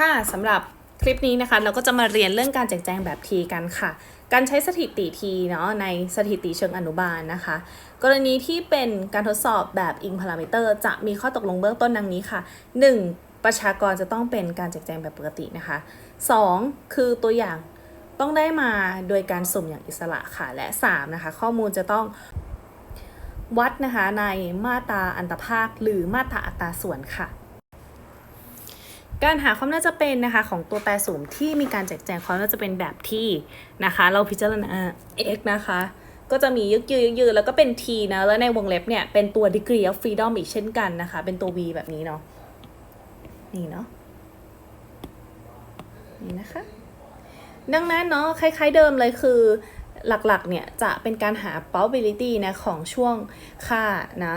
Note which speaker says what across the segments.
Speaker 1: ค่ะสำหรับคลิปนี้นะคะ เราก็จะมาเรียนเรื่องการแจกแจงแบบทีกันค่ะ การใช้สถิติทีเนาะในสถิติเชิงอนุบาลนะคะ กรณีที่เป็นการทดสอบแบบอิงพารามิเตอร์จะมีข้อตกลงเบื้องต้นดังนี้ค่ะ 1. ประชากรจะต้องเป็นการแจกแจงแบบปกตินะคะ 2. คือตัวอย่างต้องได้มาโดยการสุ่มอย่างอิสระค่ะ และ 3. นะคะ ข้อมูลจะต้องวัดนะคะในมาตราอันตภาคหรือมาตราอัตราส่วนค่ะ การหาความน่าจะเป็นนะคะของตัวแปรสูงที่มีการแจกแจงความน่าจะเป็นแบบที่นะคะ เราพิจารณา x นะคะ ก็จะมียึกยือยึกยือแล้วก็เป็น t นะแล้วในวงเล็บเนี่ยเป็นตัว degree of freedom อีกเช่นกันนะคะ เป็นตัว v แบบนี้เนาะนี่เนาะนี่นะคะ ดังนั้นเนาะคล้าย ๆเดิมเลยคือหลักๆเนี่ยจะเป็นการหา probability นะของช่วงค่านะ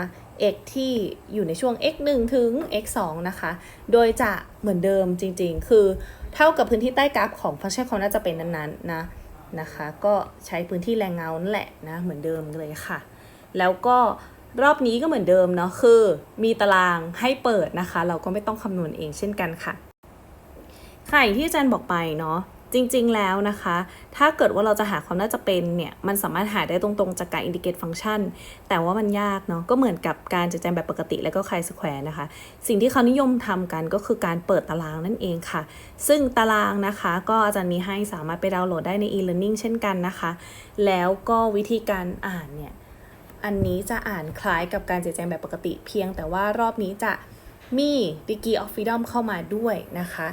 Speaker 1: x ที่อยู่ในช่วง x 1 ถึง x 2นะคะ โดยจะเหมือนเดิมจริงๆ คือเท่ากับพื้นที่ใต้กราฟของฟังก์ชันความน่าจะเป็นนั้นๆนะนะคะ ก็ใช้พื้นที่แรงเงานั่นแหละนะเหมือนเดิมเลยค่ะ แล้วก็รอบนี้ก็เหมือนเดิมเนาะคือ มีตารางให้เปิดนะคะ เราก็ไม่ต้องคำนวณเองเช่นกันค่ะ ค่ะอย่างที่อาจารย์บอกไปเนาะ จริง ๆ แล้วนะคะ ถ้าเกิดว่าเราจะหาความน่าจะเป็นเนี่ย มันสามารถหาได้ตรงๆ จากการอินดิเกตฟังก์ชัน แต่ว่ามันยากเนาะ ก็เหมือนกับการจัดแจงแบบปกติแล้วก็ไคสแควร์นะคะ สิ่งที่เขานิยมทำกันก็คือการเปิดตารางนั่นเองค่ะ ซึ่งตารางนะคะ ก็อาจารย์มีให้สามารถไปดาวน์โหลดได้ใน e-learning เช่นกันนะคะ แล้วก็วิธีการอ่านเนี่ย อันนี้จะอ่านคล้ายกับการจัดแจงแบบปกติ เพียงแต่ว่ารอบนี้จะ มี degree of freedom เข้ามาด้วยนะคะ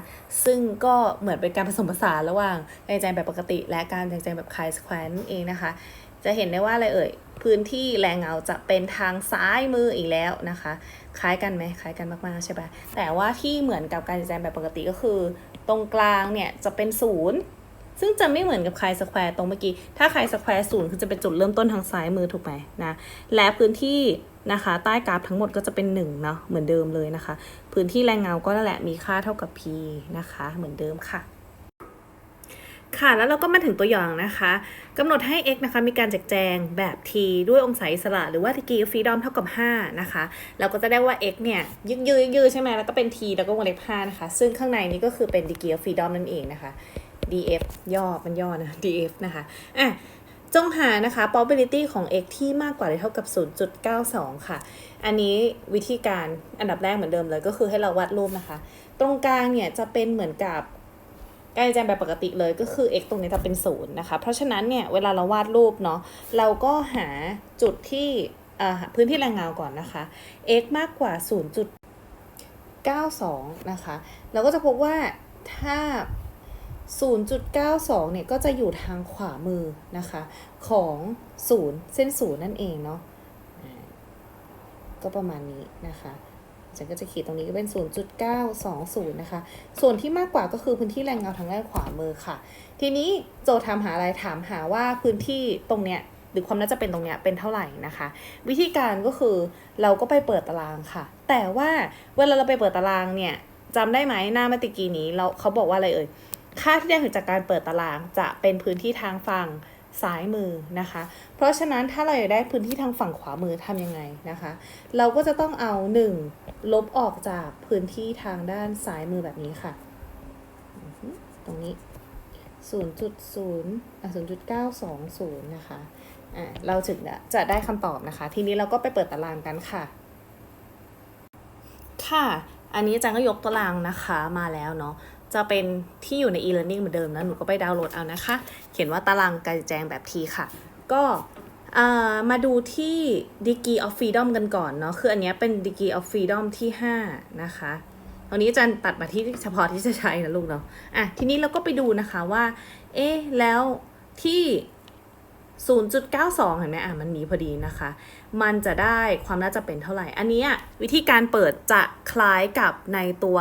Speaker 1: ซึ่งก็เหมือนเป็นการผสมผสานระหว่างการจัดแจงแบบปกติ และการจัดแจงแบบ chi square นั่นเองนะคะ จะเห็นได้ว่าอะไรเอ่ยพื้นที่แรงเงาจะเป็นทางซ้ายมืออีกแล้วนะคะ คล้ายกันไหมคล้ายกันมากๆใช่ปะแต่ว่าที่เหมือนกับการจัดแจงแบบปกติก็คือ ตรงกลางเนี่ยจะเป็นศูนย์ ซึ่งจะไม่เหมือนกับไคสแควร์ตรงเมื่อกี้ ถ้าไคสแควร์ศูนย์คือจะเป็นจุดเริ่มต้นทางซ้ายมือถูกไหมนะ และพื้นที่นะคะใต้กราฟทั้งหมดก็จะเป็น1เนาะเหมือนเดิมเลยนะคะ พื้นที่แรงเงาก็นั่นแหละมีค่าเท่ากับ p นะคะ เหมือนเดิมค่ะค่ะแล้วเราก็มาถึงตัวอย่างนะคะกำหนดให้ x นะคะมีการแจกแจงแบบ t ด้วยองศาอิสระ หรือว่า degree of freedom เท่ากับ 5 นะคะ เราก็จะได้ว่า x เนี่ยยึกยือยึกยือใช่ไหมแล้วก็เป็น t แล้วก็วงเล็บ5นะคะ ซึ่งข้างในนี้ก็คือเป็น degree of freedom นั่นเองนะคะ df ย่อมันย่อนะ df นะคะอะจงหานะคะ probability ของ x ที่มากกว่าหรือเท่ากับ 0.92 ค่ะ อันนี้วิธีการอันดับแรกเหมือนเดิมเลยก็คือให้เราวาดรูปนะคะ ตรงกลางเนี่ยจะเป็นเหมือนกับการแจงแบบปกติเลยก็คือ x ตรงนี้จะเป็นศูนย์นะคะ เพราะฉะนั้นเนี่ยเวลาเราวาดรูปเนาะเราก็หาจุดที่พื้นที่แรงเงาก่อนนะคะ x มากกว่า 0.92 นะคะ เราก็จะพบว่าถ้า 0.92 เนี่ยก็จะอยู่ทางขวามือนะคะ ของศูนย์เส้นศูนย์นั่นเองเนาะอ่าก็ประมาณนี้นะคะฉันก็จะขีดตรงนี้ก็เป็น 0.920 นะคะ ส่วนที่มากกว่าก็คือพื้นที่แรงเงาทางด้านขวามือค่ะ ทีนี้โจทย์ถามหาอะไรถามหาว่าพื้นที่ตรงเนี้ยหรือความน่าจะเป็นตรงเนี้ยเป็นเท่าไหร่นะคะ วิธีการก็คือเราก็ไปเปิดตารางค่ะ แต่ว่าเวลาเราไปเปิดตารางเนี่ยจำได้ไหมหน้าเมื่อตะกี้นี้เราเขาบอกว่าอะไรเอ่ย ค่าที่ได้จากการเปิดตารางจะเป็นพื้นที่ทางฝั่งซ้ายมือนะคะ เพราะฉะนั้นถ้าเราอยากได้พื้นที่ทางฝั่งขวามือทำยังไงนะคะ เราก็จะต้องเอา 1 ลบออกจากพื้นที่ทางด้านซ้ายมือแบบนี้ค่ะ ตรงนี้ 0.0อะ0.920 นะคะ อะเราถึงจะได้คำตอบนะคะ ทีนี้เราก็ไปเปิดตารางกันค่ะ ค่ะ อันนี้อาจารย์ก็ยกตารางนะคะมาแล้วเนาะ จะเป็นที่อยู่ใน e-learning เหมือนเดิมนะ หนูก็ไปดาวน์โหลดเอานะคะ เขียนว่าตารางการแจงแบบทีค่ะ ก็อ่ามาดูที่ degree of freedom กันก่อนเนาะ คืออันนี้เป็น degree of freedom ที่ 5 นะคะตอนนี้อาจารย์ตัดมาที่เฉพาะที่จะใช้นะลูกเนาะ อะ ทีนี้เราก็ไปดูนะคะว่า เอ๊ะ แล้วที่ 0.92 เห็นไหมอะ มันมีพอดีนะคะ มันจะได้ความน่าจะเป็นเท่าไหร่ อันเนี้ยวิธีการเปิดจะคล้ายกับในตัว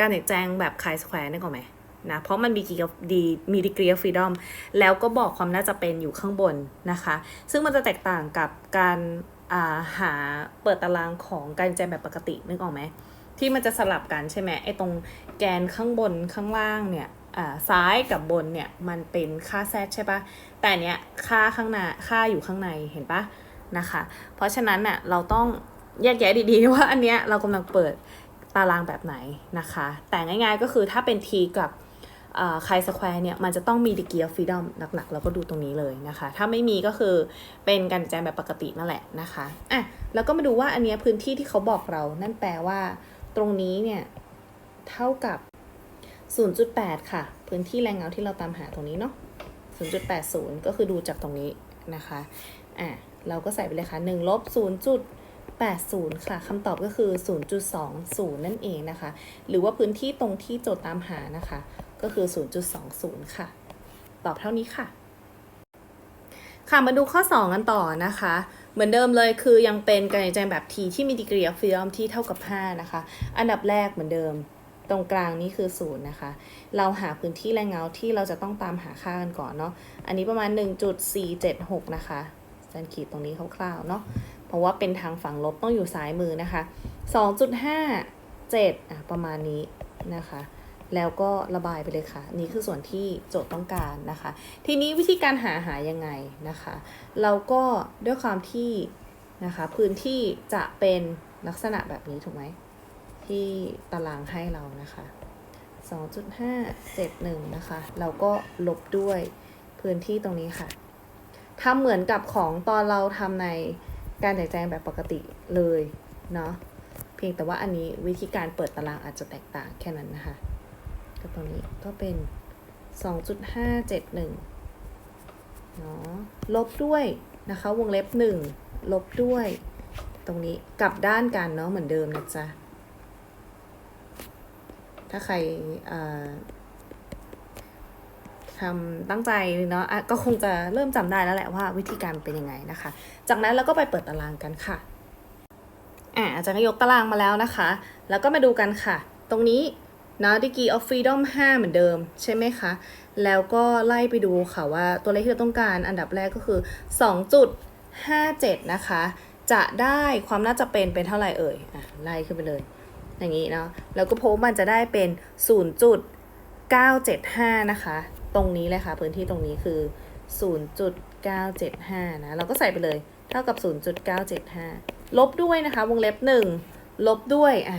Speaker 1: การแจกแจงแบบคายสแควร์นี่ก่อนไหมนะเพราะมันมี degree of ดีมีดีกรี of freedom แล้วก็บอกความน่าจะเป็นอยู่ข้างบนนะคะ ซึ่งมันจะแตกต่างกับการาหาเปิดตารางของการแจงแบบปกตินึกออกไหมที่มันจะสลับกันใช่ไหมไอ้ตรงแกนข้างบนข้างล่างเนี่ยอ่าซ้ายกับบนเนี่ยมันเป็นค่า z ใช่ปะแต่เนี้ยค่าข้างหน้าค่าอยู่ข้างในเห็นปะนะคะ เพราะฉะนั้นน่ะเราต้องแยกแยะดีๆว่าอันเนี้ยเรากำลังเปิด ตารางแบบไหนนะคะ แต่ง่ายๆก็คือถ้าเป็น t กับไคสแควร์เนี่ยมันจะต้องมี degree of freedom หลักๆ เราก็ดูตรงนี้เลยนะคะ ถ้าไม่มีก็คือเป็นการแจงแบบปกตินั่นแหละนะคะอะแล้วก็มาดูว่าอันเนี้ยพื้นที่ที่เขาบอกเรา นั่นแปลว่าตรงนี้เนี่ย เท่ากับ 0.8 ค่ะ พื้นที่แรงเงาที่เราตามหาตรงนี้เนาะ0.80 ก็คือดูจากตรงนี้นะคะอะเราก็ใส่ไปเลยค่ะ 1 ลบ 80 ค่ะคำตอบก็คือ 0.20 นั่นเองนะคะ หรือว่าพื้นที่ตรงที่โจทย์ตามหานะคะ ก็คือ 0.20 ค่ะ ตอบเท่านี้ค่ะ ค่ะมาดูข้อ 2 กันต่อนะคะ เหมือนเดิมเลยคือยังเป็นการแจงแบบ t ที่มี degree of freedom ที่เท่ากับ 5 นะคะ อันดับแรกเหมือนเดิมตรงกลางนี่คือ0นะคะ เราหาพื้นที่แรงเงาที่เราจะต้องตามหาค่ากันก่อนเนาะ อันนี้ประมาณ 1.476 นะคะจันขีดตรงนี้คร่าวๆเนาะ เพราะว่าเป็นทางฝั่งลบต้องอยู่ซ้ายมือนะคะ 2.57อะประมาณนี้นะคะ แล้วก็ระบายไปเลยค่ะ นี่คือส่วนที่โจทย์ต้องการนะคะ ทีนี้วิธีการหาหายังไงนะคะ เราก็ด้วยความที่นะคะพื้นที่จะเป็นลักษณะแบบนี้ถูกไหมที่ตารางให้เรานะคะ2.571 นะคะ เราก็ลบด้วยพื้นที่ตรงนี้ค่ะทำเหมือนกับของตอนเราทำใน การแจกแจงแบบปกติเลยเนาะเพียงแต่ว่าอันนี้วิธีการเปิดตารางอาจจะแตกต่างแค่นั้นนะคะก็ตรงนี้ก็เป็น 2.571เนาะลบด้วยนะคะวงเล็บ 1 ลบด้วย ตรงนี้กลับด้านกันเนาะเหมือนเดิมนะจ๊ะถ้าใคร ทำตั้งใจเนาะะก็คงจะเริ่มจำได้แล้วแหละว่าวิธีการเป็นยังไงนะคะ จากนั้นเราก็ไปเปิดตารางกันค่ะอะอาจารย์ก็ยกตารางมาแล้วนะคะ แล้วก็มาดูกันค่ะ ตรงนี้เนาะ degree of freedom 5เหมือนเดิมใช่ไหมคะ แล้วก็ไล่ไปดูค่ะว่าตัวเลขที่เราต้องการอันดับแรกก็คือ 2.57 นะคะ จะได้ความน่าจะเป็นเป็นเท่าไหร่เอ่ยอะไล่ขึ้นไปเลย อย่างนี้เนาะแล้วก็พบมันจะได้เป็น 0.975 นะคะ ตรงนี้เลยค่ะ พื้นที่ตรงนี้คือ 0.975 นะ เราก็ใส่ไปเลย เท่ากับ 0.975 ลบด้วยนะคะ วงเล็บ 1 ลบด้วย อะ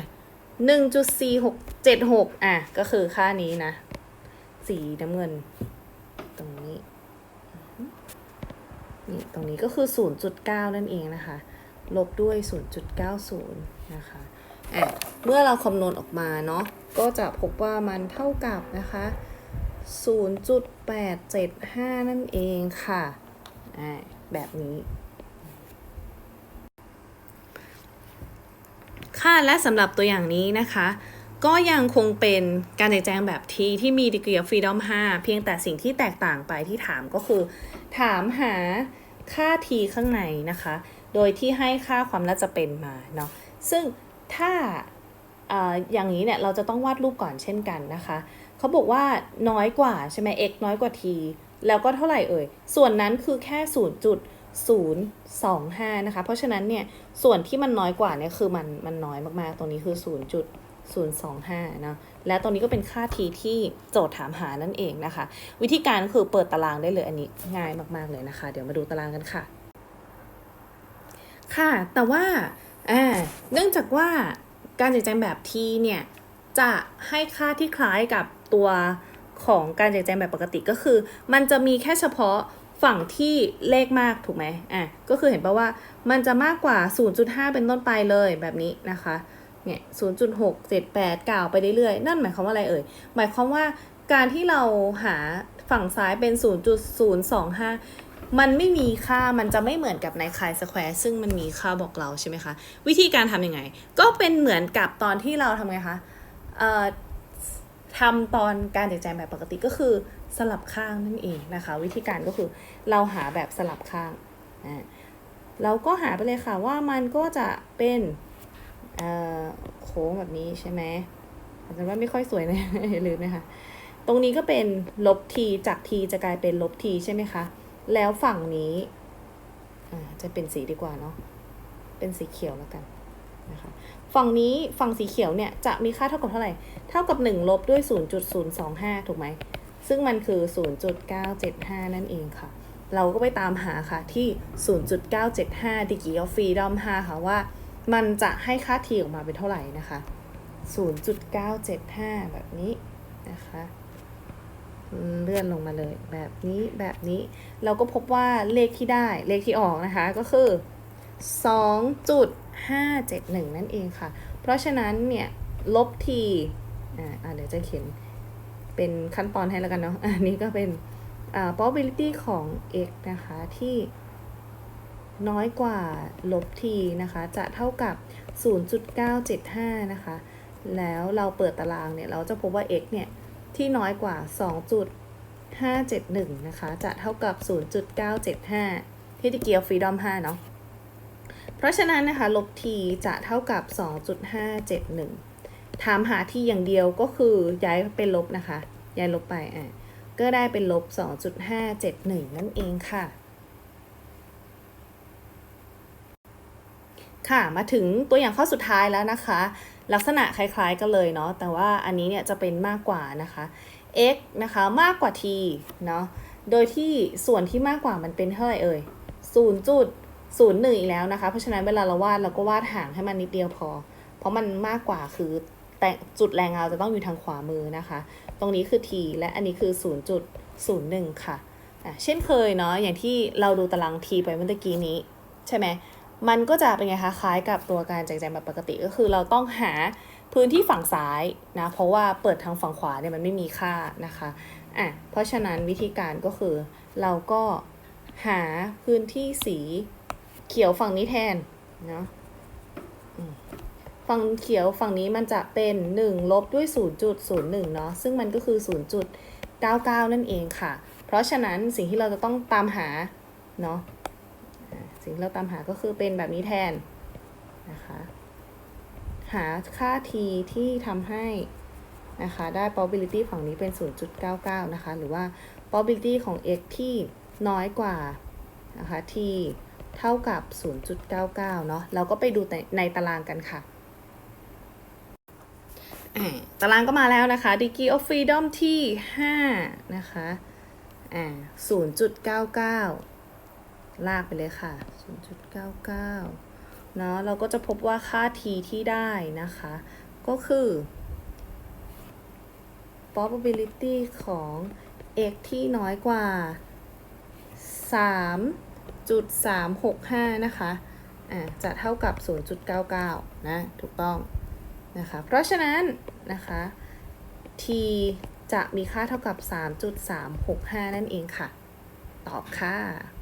Speaker 1: 1.4676 อะ ก็คือค่านี้นะ สีน้ำเงิน ตรงนี้ นี่ ตรงนี้ก็คือ 0.9 นั่นเองนะคะ ลบด้วย 0.90 นะคะอะเมื่อเราคำนวณออกมาเนาะ ก็จะพบว่ามันเท่ากับนะคะ 0.875 นั่นเองค่ะ แบบนี้ ค่ะ และสำหรับตัวอย่างนี้นะคะ ก็ยังคงเป็นการแจกแจงแบบ T ที่มี degree of freedom 5เพียงแต่สิ่งที่แตกต่างไปที่ถามก็คือ ถามหาค่า T ข้างในนะคะ โดยที่ให้ค่าความน่าจะเป็นมาเนาะ ซึ่งถ้าออย่างนี้เนี่ยเราจะต้องวาดรูปก่อนเช่นกันนะคะ เขาบอกว่าน้อยกว่าใช่ไหม x น้อยกว่า t แล้วก็เท่าไหร่เอ่ย ส่วนนั้นคือแค่ 0.025 นะคะ เพราะฉะนั้นเนี่ย ส่วนที่มันน้อยกว่าเนี่ยคือมันมันน้อยมากๆ ตรงนี้คือ 0.025 นะ และตรงนี้ก็เป็นค่า t ที่โจทย์ถามหานั่นเองนะคะ วิธีการคือเปิดตารางได้เลยอันนี้ง่ายมากๆเลยนะคะ เดี๋ยวมาดูตารางกันค่ะ ค่ะ แต่ว่าอ่าเนื่องจากว่าการจัดแจงแบบ T เนี่ยจะให้ค่าที่คล้ายกับ ตัวของการแจัดแจงแบบปกติก็คือ มันจะมีแค่เฉพาะฝั่งที่เลขมากถูกไหมอะก็คือเห็นปะว่ามันจะมากกว่า 0.5 เป็นต้นไปเลยแบบนี้นะคะเนี่ย0.6 78กล่าวไปเรื่อยๆ นั่นหมายความว่าอะไรเอ่ย หมายความว่าการที่เราหาฝั่งซ้ายเป็น 0.025 มันไม่มีค่า มันจะไม่เหมือนกับในคายสแควร์ซึ่งมันมีค่าบอกเราใช่ไหมคะ วิธีการทำยังไง ก็เป็นเหมือนกับตอนที่เราทำไงคะ เอ่อ ทำตอนการแจกแจงแบบปกติก็คือสลับข้างนั่นเองนะคะ วิธีการก็คือเราหาแบบสลับข้างอ่าเราก็หาไปเลยค่ะว่ามันก็จะเป็นเอ่อโค้งแบบนี้ใช่ไหมอาจจะว่าไม่ค่อยสวยนะอย่าลืมนะคะตรงนี้ก็เป็นลบ t จาก t จะกลายเป็นลบ t ใช่ไหมคะ แล้วฝั่งนี้อ่าจะเป็นสีดีกว่าเนาะเป็นสีเขียวแล้วกัน นะคะฝั่งนี้ฝั่งสีเขียวเนี่ยจะมีค่าเท่ากับเท่าไหร่ เท่ากับ 1 ลบด้วย 0.025 ถูกไหม ซึ่งมันคือ 0.975 นั่นเองค่ะ เราก็ไปตามหาค่ะที่ 0.975 degree of freedom 5ค่ะว่า มันจะให้ค่า t ออกมาเป็นเท่าไหร่นะคะ 0.975 แบบนี้นะคะเลื่อนลงมาเลยแบบนี้แบบนี้ เราก็พบว่าเลขที่ได้เลขที่ออกนะคะก็คือ 2.571 นั่นเองค่ะ เพราะฉะนั้นเนี่ยลบทีอ่าเดี๋ยวจะเขียนเป็นขั้นตอนให้แล้วกันเนาะ อันนี้ก็เป็นอ่า probability ของ x นะคะที่น้อยกว่าลบ t นะคะ จะเท่ากับ 0.975 นะคะ แล้วเราเปิดตารางเนี่ย เราจะพบว่า x เนี่ย ที่น้อยกว่า 2.571 นะคะ จะเท่ากับ 0.975 ที่ตะเกียวฟรีดอม 5 เนาะ เพราะฉะนั้นนะคะลบ t จะเท่ากับ 2.571 ถามหา t อย่างเดียวก็คือย้ายเป็นลบนะคะ ย้ายลบไปอะก็ได้เป็นลบ 2.571 นั่นเองค่ะ ค่ะมาถึงตัวอย่างข้อสุดท้ายแล้วนะคะ ลักษณะคล้ายๆกันเลยเนาะแต่ว่าอันนี้เนี่ยจะเป็นมากกว่านะคะ x นะคะมากกว่า t เนาะโดยที่ส่วนที่มากกว่ามันเป็นเท่าไหร่เอ่ย 0.01อีกแล้วนะคะ เพราะฉะนั้นเวลาเราวาดเราก็วาดห่างให้มันนิดเดียวพอ เพราะมันมากกว่าคือแต่จุดแรงเงาจะต้องอยู่ทางขวามือนะคะ ตรงนี้คือ t และอันนี้คือ 0.01 ค่ะอะ เช่นเคยเนาะอย่างที่เราดูตาราง t ไปเมื่อกี้นี้ ใช่ไหมมันก็จะเป็นไงคะคล้ายกับตัวการแจกแจงแบบปกติก็คือเราต้องหาพื้นที่ฝั่งซ้ายนะ เพราะว่าเปิดทางฝั่งขวาเนี่ยมันไม่มีค่านะคะอะเพราะฉะนั้นวิธีการก็คือเราก็หาพื้นที่สี เขียวฝั่งนี้แทนเนาะฝั่งเขียวฝั่งนี้มันจะเป็น 1 ลบด้วย 0.01 เนาะซึ่งมันก็คือ 0.99 นั่นเองค่ะ เพราะฉะนั้นสิ่งที่เราจะต้องตามหาเนาะสิ่งที่เราตามหาก็คือเป็นแบบนี้แทนนะคะหาค่า t ที่ทำให้นะคะได้ probability ฝั่งนี้เป็น 0.99 นะคะ หรือว่า probability ของ x ที่น้อยกว่านะคะ t เท่ากับ 0.99 เนาะเราก็ไปดูในในตารางกันค่ะตารางก็มาแล้วนะคะ degree of freedom ที่ 5 นะคะอ่า0.99 ลากไปเลยค่ะ 0.99 เนาะเราก็จะพบว่าค่า t ที่ได้นะคะ ก็คือ probability ของ x ที่น้อยกว่า 3 0.365 นะคะอ่าจะเท่ากับ 0.99 นะ ถูกต้องนะคะ เพราะฉะนั้นนะคะ t จะมีค่าเท่ากับ 3.365 นั่นเองค่ะ ตอบค่ะ